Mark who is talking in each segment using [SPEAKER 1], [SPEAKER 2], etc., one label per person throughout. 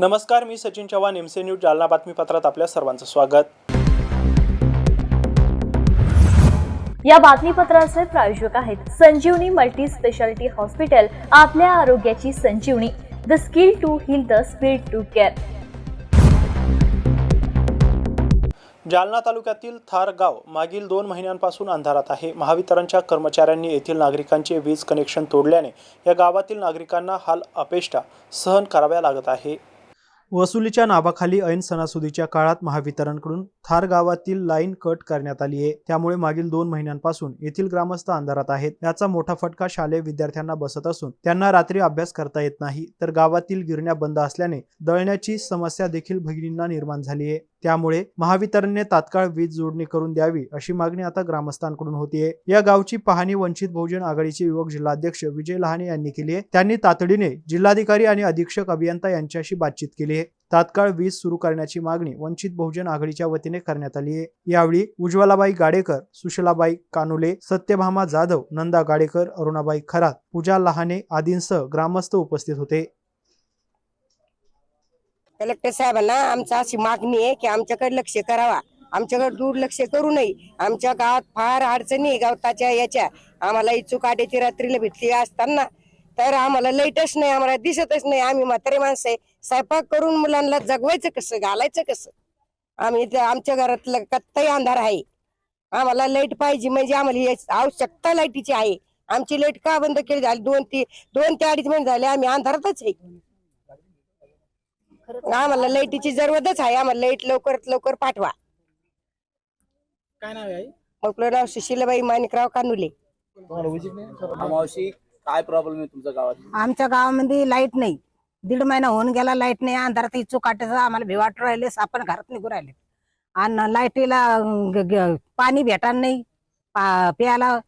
[SPEAKER 1] नमस्कार मी Sachin Chavan MC news Jalna बातमीपत्रात आपल्या सर्वांचं स्वागत.
[SPEAKER 2] या बातमीपत्राचे प्रायोजक आहेत संजीवनी मल्टी स्पेशालिटी हॉस्पिटल आपल्या आरोग्याची संजीवनी. The skill to heal the speed to care
[SPEAKER 1] Jalna तालुक्यातील थार गाव मागील दोन महिन्यांपासून अंधारात आहे. महावितरणच्या कर्मचाऱ्यांनी येथील नागरिकांचे वीज कनेक्शन तोडल्याने या गावातील नागरिकांना हाल अपेष्टा सहन कराव्या लागत आहे. वसुलीच्या नावाखाली ऐन सणासुदीच्या काळात महावितरणकडून थार गावातील लाईन कट करण्यात आली आहे. त्यामुळे मागील दोन महिन्यांपासून येथील ग्रामस्थ अंधारात आहेत. याचा मोठा फटका शालेय विद्यार्थ्यांना बसत असून त्यांना रात्री अभ्यास करता येत नाही. तर गावातील गिरण्या बंद असल्याने दळण्याची समस्या देखील भगिनींना निर्माण झाली आहे. त्यामुळे महावितरणने तात्काळ वीज जोडणी करून द्यावी अशी मागणी आता ग्रामस्थांकडून होतीये. या गावची पाहणी वंचित बहुजन आघाडीचे युवक जिल्हाध्यक्ष विजय लहाने यांनी केली आहे. त्यांनी तातडीने जिल्हाधिकारी आणि अधीक्षक अभियंता यांच्याशी बातचीत केली आहे. तात्काळ वीज सुरू करण्याची मागणी वंचित बहुजन आघाडीच्या वतीने करण्यात आली आहे. यावेळी उज्ज्वलाबाई गाडेकर सुशलाबाई कानुले सत्यभामा जाधव नंदा गाडेकर अरुणाबाई खरात पूजा लहाने आदींसह ग्रामस्थ उपस्थित होते.
[SPEAKER 3] कलेक्टर साहेबांना आमची अशी मागणी आहे की आमच्याकडे लक्ष करावा. आमच्याकडे दुर्लक्ष करू नये. आमच्या गावात फार अडचणी गवताच्या याच्या. आम्हाला इच्छुक आड्याची रात्रीला भेटली असताना. तर आम्हाला लाईटच नाही आम्हाला दिसतच नाही. आम्ही म्हातारे माणसं आहे. स्वयंपाक करून मुलांना जगवायचं कसं घालायचं कसं? आम्ही आमच्या घरातलं कत्ताही अंधार आहे. आम्हाला लाइट पाहिजे म्हणजे आम्हाला आवश्यकता लाईटीची आहे. आमची लाइट का बंद केली? झाली दोन ती दोन ते अडीच महिने झाले आम्ही अंधारातच आहे. आम्हाला लाईटीची जरूरतच आहे. आम्हाला लाइट लवकरात लवकर पाठवा.
[SPEAKER 4] काय नाव आहे आई?
[SPEAKER 3] आपलं नाव सुशीलाबाई माणिकराव कानुले.
[SPEAKER 4] तुम्हाला विजिट नाही? हा, मावशी काय प्रॉब्लेम आहे तुमच्या गावात?
[SPEAKER 5] आमच्या गावामध्ये लाइट नाही. दीड महिना होऊन गेला लाइट नाही. अंधारात इच्छू काटायचं आम्हाला भिवाट राहिले. आपण घरात निघून राहिले. आणि लाईटीला ग- ग- पाणी भेटा नाही. पा- प्यायला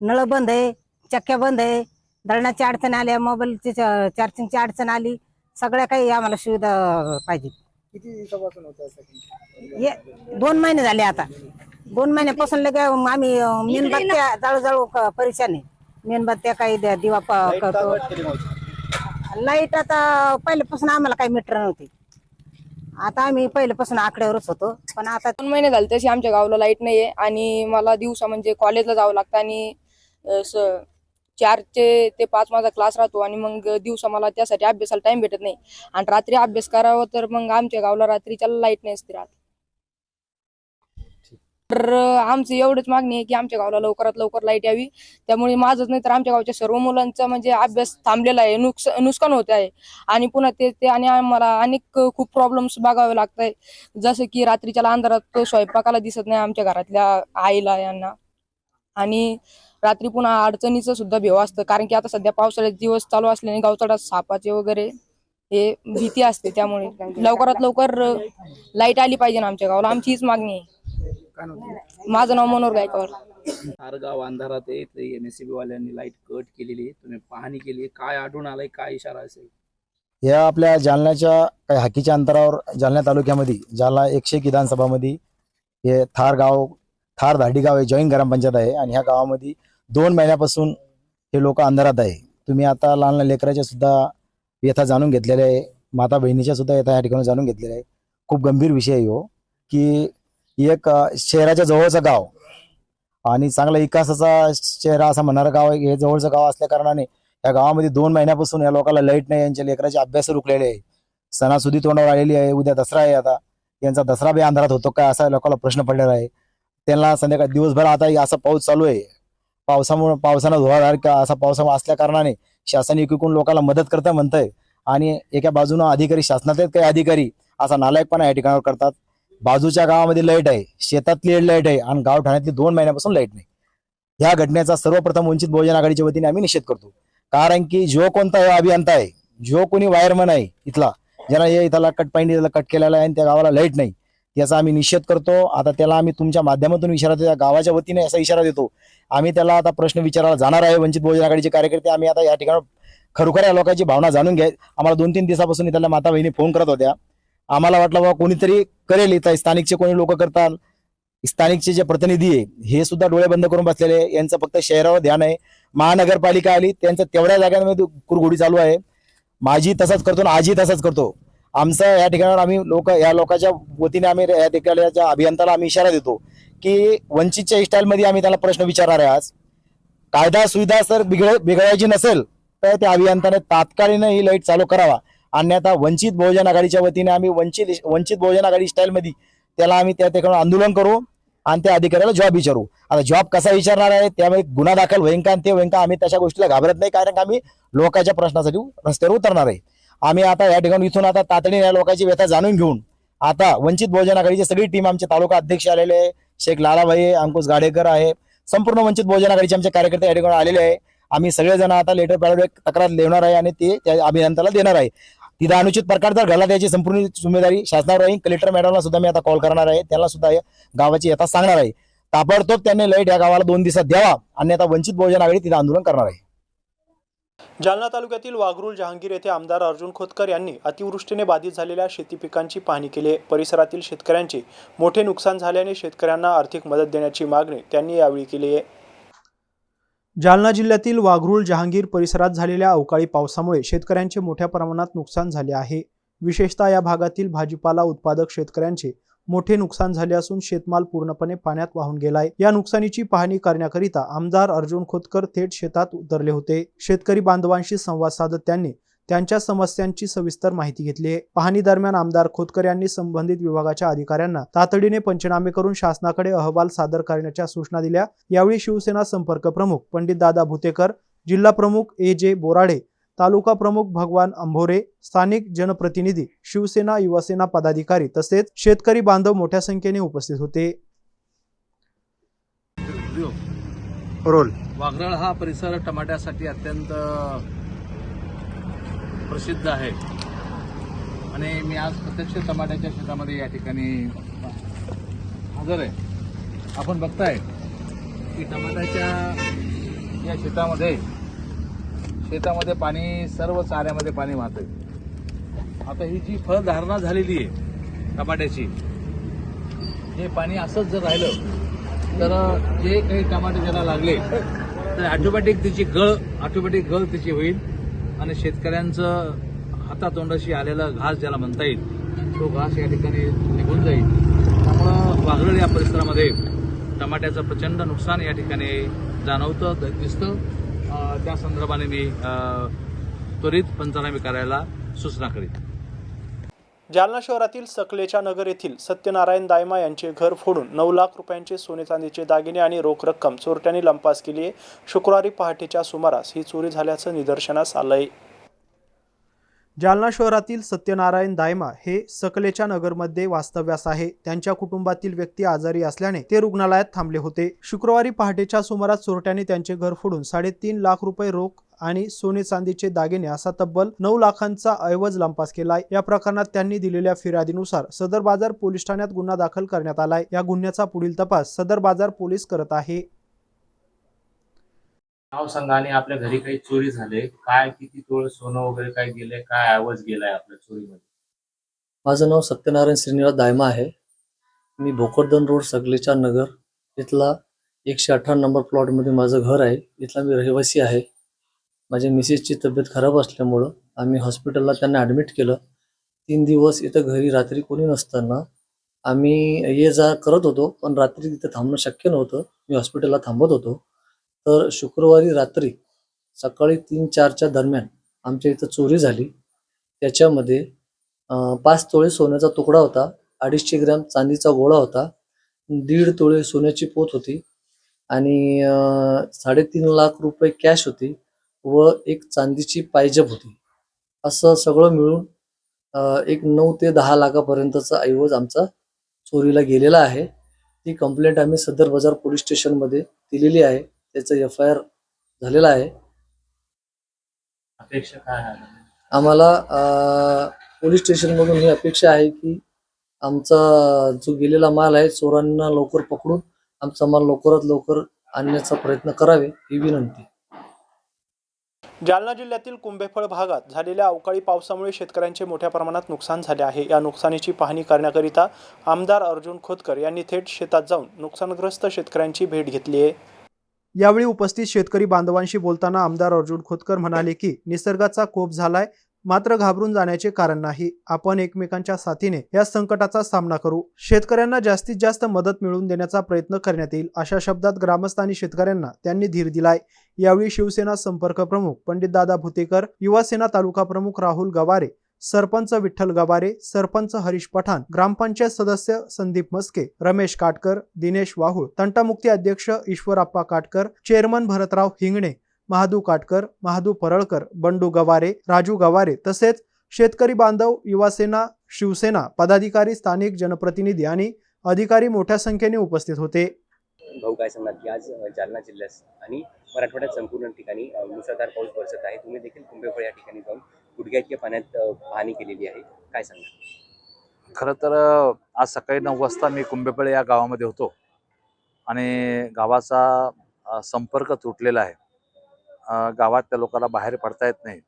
[SPEAKER 5] नळ बंद आहे चक्क्या बंद आहे. दळण्याची अडचण आली मोबाईलची चार्जिंगची अडचण आली. सगळ्या काही आम्हाला सुविधा पाहिजे.
[SPEAKER 4] किती दिवसापासून होतं असं काही?
[SPEAKER 5] ये दोन महिने झाले आता. दोन महिन्यापासून लगे आम्ही मेणबत्त्या जळजळ परेशान आहे मेणबत्त्या काही द्या- दिवा प- लाइट आता पहिल्यापासून आम्हाला काही मीटर नव्हती. आता आम्ही पहिल्यापासून आकड्यावरच होतो. पण आता
[SPEAKER 6] दोन महिने झाले तशी आमच्या गावाला लाइट नाहीये. आणि मला दिवसा म्हणजे कॉलेजला जावं लागतं आणि अ, स- चारचे ते पाच माझा क्लास राहतो आणि मग दिवसा मला त्यासाठी अभ्यासाला टाइम भेटत नाही. आणि रात्री अभ्यास करावा तर मग आमच्या गावाला रात्रीच्या लाइट नाही असते रात तर आमची एवढीच मागणी आहे की आमच्या गावाला लवकरात लवकर लाइट यावी. त्यामुळे माझंच नाही तर आमच्या गावच्या सर्व मुलांचा म्हणजे अभ्यास थांबलेला आहे. नुकस नुकसान होत आहे. आणि पुन्हा ते ते आणि आम्हाला अनेक खूप प्रॉब्लेम्स बघावे लागत आहे जसं की रात्रीच्या अंधारात स्वयंपाकाला दिसत नाही आमच्या घरातल्या आईला यांना. आणि रात्री पुन्हा अडचणीचं सुद्धा भेव असतं. कारण की आता सध्या पावसाळ्यात दिवस चालू असल्याने गावतळात सापाचे वगैरे हे भीती असते त्यामुळे. लवकरात लवकर लाइट आली पाहिजे ना आमच्या गावाला. आमची हीच मागणी आहे? माझं नाव मनोहर गायकवाड.
[SPEAKER 4] फार गाव अंधारात आहे इथे एमएससीबी वाल्यांनी लाइट कट केलेली आहे. तुम्ही पाहणी केली काय आढळून आलंय काय इशारा असेल?
[SPEAKER 7] या आपल्या जालन्याच्या काही हाकीच्या अंतरावर जालना तालुक्यामध्ये जालना एकशे एक विधानसभामध्ये हे थार गाव थार धाडी गाव आहे जॉईंट ग्रामपंचायत आहे. आणि ह्या गावामध्ये दोन महिन्यापासून हे लोक अंधारात आहे. तुम्ही आता लहान लहान लेकराच्या सुद्धा व्यथा जाणून घेतलेल्या आहे. माता बहिणीच्या सुद्धा व्यथा या ठिकाणी जाणून घेतलेल्या आहे. खूप गंभीर विषय आहे हो की एक शहराच्या जवळचं गाव आणि चांगला विकासाचा चेहरा असा म्हणणारं गाव आहे हे जवळचं गाव असल्या कारणाने या गावामध्ये दोन महिन्यापासून या लोकांना लाइट नाही यांच्या लेकराचे अभ्यास रुकलेले आहे. सणासुदी तोंडावर आलेली आहे उद्या दसरा आहे आता. यांचा दसरा बी अंधारात होतो काय असा लोकांना प्रश्न पडलेला आहे. त्यांना संध्याकाळ दिवसभर आता असा पाऊस चालू आहे. पावसामुळे पावसानं धुवाधार असा पावसामुळे असल्या कारणाने शासन एकीकडून लोकांना मदत करतं म्हणतंय. आणि एका बाजूनं अधिकारी शासनातले काही अधिकारी असा नालायकपणा या ठिकाणावर करतात. बाजूच्या गावामध्ये लाइट आहे शेतातली लाइट आहे आणि गाव ठाण्यातली दोन महिन्यापासून लाइट नाही. ह्या घटनेचा सर्वप्रथम वंचित बहुजन आघाडीच्या वतीने आम्ही निषेध करतो. कारण की जो कोणता अभियंता आहे जो कोणी वायरमन आहे इथला ज्याला हे इथला कट पाणी कट केलेला आहे आणि त्या गावाला लाइट नाही याचा आम्ही निषेध करतो. आता त्याला आम्ही तुमच्या माध्यमातून इशारा देतो त्या गावाच्या वतीने असा इशारा देतो. आम्ही त्याला आता प्रश्न विचारायला जाणार आहे. वंचित बहुजन आघाडीचे कार्यकर्ते आम्ही आता या ठिकाणी खरोखर या लोकांची भावना जाणून घ्या. आम्हाला दोन तीन दिवसापासून त्याला माता बहिणी फोन करत होत्या. आम्हाला वाटलं बाबा कोणीतरी करेल इथं. स्थानिकचे कोणी लोक करतात. स्थानिकचे जे प्रतिनिधी आहे हे सुद्धा डोळे बंद करून बसलेले यांचं फक्त शहरावर ध्यान आहे. महानगरपालिका आली त्यांचं तेवढ्या जागांमध्ये कुरघोडी चालू आहे. माझी तसंच करतो आणि आजी तसंच करतो. आमचं या ठिकाणावर आम्ही लोक या लोकांच्या वतीने आम्ही या ठिकाणच्या अभियंताला आम्ही इशारा देतो की वंचितच्या स्टाईलमध्ये आम्ही त्याला प्रश्न विचारणार आहे आज. कायदा सुविधा जर बिघड बिघडायची नसेल तर त्या अभियंताने तात्कालीन ही लाइट चालू करावा. अन्यथा वंचित बहुजन आघाडीच्या वतीने आम्ही वंचित वंचित बहुजन आघाडी स्टाईलमध्ये त्याला आम्ही त्या ठिकाणी आंदोलन करू आणि त्या अधिकाऱ्याला जॉब विचारू. आता जॉब कसा विचारणार आहे? त्यामुळे गुन्हा दाखल होईन का आणि ते होईन का आम्ही तशा गोष्टीला घाबरत नाही कारण आम्ही लोकांच्या प्रश्नासाठी रस्त्यावर उतरणार आहे. आम्ही आता या ठिकाणी इथून आता तातडीने या लोकांची व्यथा जाणून घेऊन आता वंचित बहुजन आघाडीची सगळी टीम आमचे तालुका अध्यक्ष आलेले आहे. शेख लालाभाई अंकुश गाडेकर आहे. संपूर्ण वंचित बहुजन आघाडीचे आमचे कार्यकर्ते या ठिकाणी आलेले आहे. आम्ही सगळेजण आता लेटर पॅड तक्रार लिहिणार आहे आणि ते त्या अभियंत्याला देणार आहे. तिथं अनुचित प्रकार जर घडला त्याची संपूर्ण जिम्मेदारी शासनावर राहील. कलेक्टर मॅडमला सुद्धा मी आता कॉल करणार आहे. त्याला सुद्धा या गावाची यथा सांगणार आहे. ताबडतोब त्यांनी लाइट या गावाला दोन दिवसात द्यावा. आणि आता वंचित बहुजन आघाडी तिथं आंदोलन करणार आहे.
[SPEAKER 1] जालना तालुक्यातील वाघरूल जहांगीर येथे आमदार अर्जुन खोतकर यांनी अतिवृष्टीने बाधित झालेल्या शेती पिकांची पाहणी केली आहे. परिसरातील शेतकऱ्यांचे मोठे नुकसान झाल्याने शेतकऱ्यांना आर्थिक मदत देण्याची मागणी त्यांनी यावेळी केली आहे. जालना जिल्ह्यातील वाघरूळ जहांगीर परिसरात झालेल्या अवकाळी पावसामुळे शेतकऱ्यांचे मोठ्या प्रमाणात नुकसान झाले आहे. विशेषतः या भागातील भाजीपाला उत्पादक शेतकऱ्यांचे मोठे नुकसान झाले असून शेतमाल पूर्णपणे पाण्यात वाहून गेलाय. या नुकसानीची पाहणी करण्याकरिता आमदार अर्जुन खोतकर थेट शेतात उतरले होते. शेतकरी बांधवांशी संवाद साधत त्यांनी त्यांच्या समस्यांची सविस्तर माहिती घेतली आहे. पाहणी दरम्यान आमदार खोतकर यांनी संबंधित विभागाच्या अधिकाऱ्यांना तातडीने पंचनामे करून शासनाकडे अहवाल सादर करण्याच्या सूचना दिल्या. यावेळी शिवसेना संपर्क प्रमुख पंडित दादा भुतेकर जिल्हा प्रमुख ए जे बोराडे तालुका प्रमुख भगवान अंभोरे स्थानिक जनप्रतिनिधी शिवसेना युवासेना पदाधिकारी तसेच शेतकरी बांधव मोठ्या संख्येने उपस्थित होते.
[SPEAKER 7] रोल.
[SPEAKER 8] वाघराळ हा परिसर टमाट्यासाठी अत्यंत प्रसिद्ध आहे. आणि मी आज प्रत्यक्ष टमाट्याच्या शेतामध्ये या ठिकाणी हजर आहे. आपण बघताय की टमाट्याच्या या शेतामध्ये शेतामध्ये पाणी सर्व चाऱ्यामध्ये पाणी वाहतंय. आता ही जी फळधारणा झालेली आहे टमाट्याची हे पाणी असंच जर राहिलं तर जे काही टमाटे ज्याला लागले तर ऑटोमॅटिक तिची गळ ऑटोमॅटिक गळ तिची होईल. आणि शेतकऱ्यांचं हातातोंडाशी आलेला घास ज्याला म्हणता येईल तो घास या ठिकाणी निघून जाईल. त्यामुळं वाघरळ या परिसरामध्ये टमाट्याचं प्रचंड नुकसान या ठिकाणी जाणवतं दिसतं. त्या संदर्भाने मी त्वरित पंचनामे करायला सूचना करीत
[SPEAKER 1] जालना शहरातील सकलेच्या नगर येथील सत्यनारायण दायमा यांचे घर फोडून नऊ लाख रुपयांचे सोने चांदीचे दागिने आणि रोख रक्कम चोरट्यांनी लंपास केली आहे. शुक्रवारी पहाटेच्या सुमारास ही चोरी झाल्याचं निदर्शनास आलंय. जालना शहरातील सत्यनारायण दायमा हे सकलेच्या नगरमध्ये वास्तव्यास आहे. त्यांच्या कुटुंबातील व्यक्ती आजारी असल्याने ते रुग्णालयात थांबले होते. शुक्रवारी पहाटेच्या सुमारास चोरट्याने त्यांचे घर फोडून साडेतीन लाख रुपये रोख आणि सोने चांदीचे दागिने असा तब्बल नऊ लाखांचा ऐवज लंपास केलाय या प्रकरणात त्यांनी दिलेल्या फिर्यादीनुसार सदर बाजार पोलीस ठाण्यात गुन्हा दाखल करण्यात आलाय या गुन्ह्याचा पुढील तपास सदर बाजार पोलीस करत आहे.
[SPEAKER 9] नाव सांगा आणि आपल्या घरी काही चोरी झाले काय किती तोळ सोनं वगैरे काय गेले काय आवाज गेलाय आपल्या चोरीमध्ये?
[SPEAKER 10] माझं नाव सत्यनारायण श्रीनिवास दायमा आहे. मी भोकरदन रोड सगलेचा नगर. इथला एकशे अठरा नंबर प्लॉटमध्ये माझं घर आहे. इथला मी रहिवासी आहे. माझ्या मिसेसची तब्येत खराब असल्यामुळं आम्ही हॉस्पिटलला त्यांना ॲडमिट केलं. तीन दिवस इथं घरी रात्री कोणी नसताना आम्ही ये जा करत होतो पण रात्री तिथं थांबणं शक्य नव्हतं. मी हॉस्पिटलला थांबत होतो. तर शुक्रवारी रात्री सकाळी तीन चारच्या दरम्यान आमच्या इथं चोरी झाली. त्याच्यामध्ये पाच तोळे सोन्याचा तुकडा होता अडीचशे ग्रॅम चांदीचा गोळा होता दीड तोळे सोन्याची पोत होती आणि साडेतीन लाख रुपये कॅश होती व एक चांदीची पायजप होती. असं सगळं मिळून एक नऊ ते दहा लाखापर्यंतचा ऐवज आमचा चोरीला गेलेला आहे. ती कंप्लेंट आम्ही सदर बाजार पोलीस स्टेशनमध्ये दिलेली आहे. त्याचं एफ आय आर झालेला आहे.
[SPEAKER 9] अपेक्षा काय आहे?
[SPEAKER 10] आम्हाला अ, पोलीस स्टेशनमधून ही अपेक्षा आहे की आमचा जो गेलेला माल आहे चोरांना लवकर पकडून आमचा माल लवकरात लवकर आणण्याचा प्रयत्न करावे ही विनंती.
[SPEAKER 1] जालना जिल्ह्यातील कुंभेफळ भागात झालेल्या अवकाळी पावसामुळे शेतकऱ्यांचे मोठ्या प्रमाणात नुकसान झाले आहे. या नुकसानीची पाहणी करण्याकरिता आमदार अर्जुन खोतकर यांनी थेट शेतात जाऊन नुकसानग्रस्त शेतकऱ्यांची भेट घेतली आहे. यावेळी उपस्थित शेतकरी बांधवांशी बोलताना आमदार अर्जुन खोतकर म्हणाले की निसर्गाचा कोप झालाय मात्र घाबरून जाण्याचे कारण नाही. आपण एकमेकांच्या साथीने या संकटाचा सामना करू. शेतकऱ्यांना जास्तीत जास्त मदत मिळवून देण्याचा प्रयत्न करण्यात येईल अशा शब्दात ग्रामस्थ आणि शेतकऱ्यांना त्यांनी धीर दिलाय. यावेळी शिवसेना संपर्क प्रमुख पंडित दादा भुतेकर युवासेना तालुका प्रमुख राहुल गवारे सरपंच विठ्ठल गवारे सरपंच हरीश पठाण ग्रामपंचायत सदस्य संदीप मस्के रमेश काटकर दिनेश वाहुळ तंटामुक्ती अध्यक्ष ईश्वरप्पा काटकर चेअरमन भरतराव हिंगणे महादू काटकर महादू परळकर बंडू गवारे राजू गवारे तसेच शेतकरी बांधव युवासेना शिवसेना पदाधिकारी स्थानिक जनप्रतिनिधी आणि अधिकारी मोठ्या संख्येने उपस्थित होते.
[SPEAKER 11] भाऊ काय सांगणार की आज जालना जिल्ह्यात आणि मराठवाड्यात संपूर्ण ठिकाणी मुसळधार पाऊस बरसत आहे. तुम्ही देखील कुंभेफळ या ठिकाणी जाऊन गुडघ्याच्या पाण्यात पाहणी केलेली आहे. काय सांगणार?
[SPEAKER 8] खरं तर आज सकाळी नऊ वाजता मी कुंभेपळे या गावामध्ये होतो. आणि गावाचा संपर्क तुटलेला आहे. गावात त्या लोकांना बाहेर पडता येत नाही.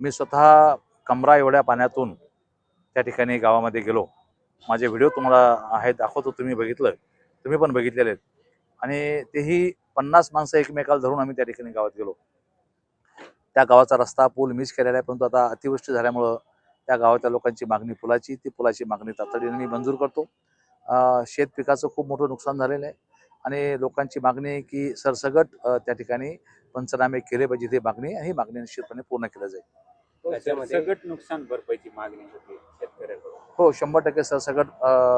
[SPEAKER 8] मी स्वतः कमरा एवढ्या पाण्यातून त्या ठिकाणी गावामध्ये गेलो. माझे व्हिडिओ तुम्हाला आहे दाखवतो. तुम्ही बघितलं तुम्ही पण बघितलेले आहेत. आणि तेही पन्नास माणसं एकमेकाला धरून आम्ही त्या ठिकाणी गावात गेलो. त्या गावाचा रस्ता पूल मिस केलेला आहे. परंतु आता अतिवृष्टी झाल्यामुळं त्या गावातल्या लोकांची मागणी पुलाची ती पुलाची मागणी तातडीने मी मंजूर करतो. शेत पिकाचं खूप मोठं नुकसान झालेलं आहे. आणि लोकांची मागणी आहे की सरसगट त्या ठिकाणी पंचनामे केले पाहिजे ही मागणी आहे. ही मागणी निश्चितपणे पूर्ण केली जाईल.
[SPEAKER 11] त्याच्यामध्ये
[SPEAKER 9] सगळं नुकसान भरपाईची मागणी होती शेतकऱ्याकडून.
[SPEAKER 8] हो शंभर टक्के सरसगट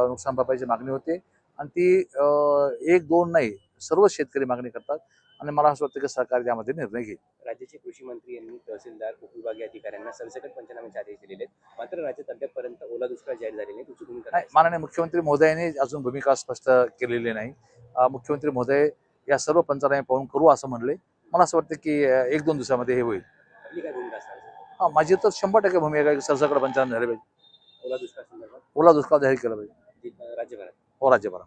[SPEAKER 8] नुकसान भरपाईची मागणी होते. आणि ती एक दोन नाही सर्व शेतकरी मागणी करतात. आणि मला असं वाटतं की सरकार यामध्ये निर्णय घेईल.
[SPEAKER 11] राज्याचे कृषी मंत्री यांनी तहसीलदार उपविभागीय अधिकाऱ्यांना सरसकट पंचनाम्याचे आदेश दिलेले आहेत. मात्र राज्यात अद्यापपर्यंत ओला दुष्काळ जाहीर झालेला नाही तुमची भूमिका
[SPEAKER 8] माननीय मुख्यमंत्री महोदयांनी अजून भूमिका स्पष्ट केलेली नाही. मुख्यमंत्री महोदय या सर्व पंचनामे पाहून करू असं म्हणले. मला असं वाटतं की एक दोन दिवसामध्ये हे होईल? हा माझी तर शंभर टक्के भूमिका आहे सरसकट पंचनामे झाले पाहिजे.
[SPEAKER 11] ओला दुष्काळ
[SPEAKER 8] ओला दुष्काळ जाहीर केला पाहिजे.
[SPEAKER 11] राज्यभरात?
[SPEAKER 8] हो राज्यभरात.